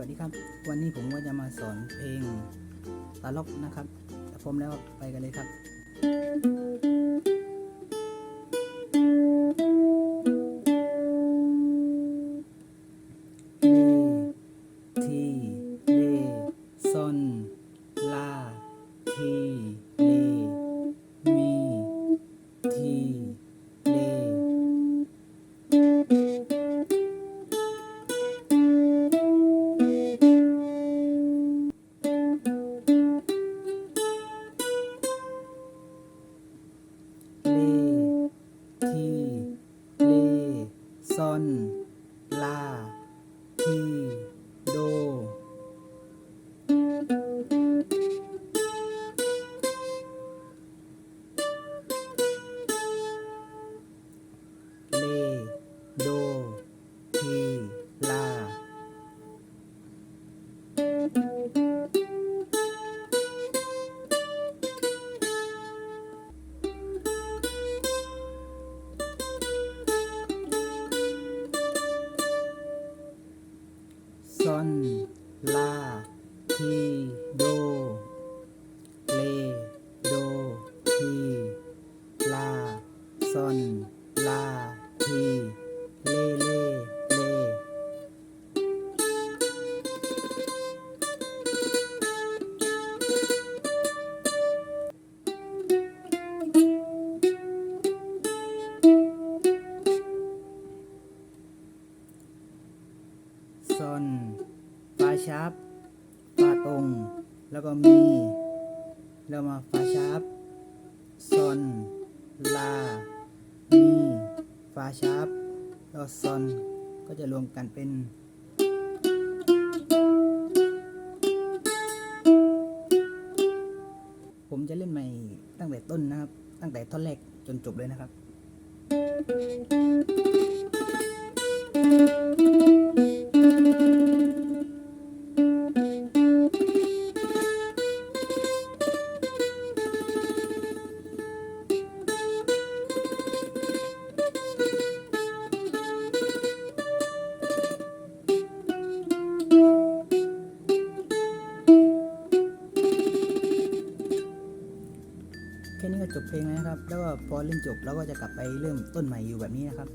วัสดีครับ วันนี้ผมก็จะมาสอนเพลงตาล็อกนะครับถ้าพร้อมแล้วไปกันเลยครับเลที ทีเลซอนลาทีโด เลโด ทีลา อนลาทีโด ซอนฟาชาร์ปฟาตรง แล้วก็มี แล้วมาฟาชาร์ปซอนลา มีฟาชาร์ปแล้วซอนก็จะรวมกันเป็นผมจะเล่นใหม่ตั้งแต่ต้นนะครับ ตั้งแต่ท่อนแรกจนจบเลยนะครับ จบเพลงแล้วนะครับ แล้วก็พอเล่นจบเราก็จะกลับไปเริ่มต้นใหม่อยู่แบบนี้นะครับ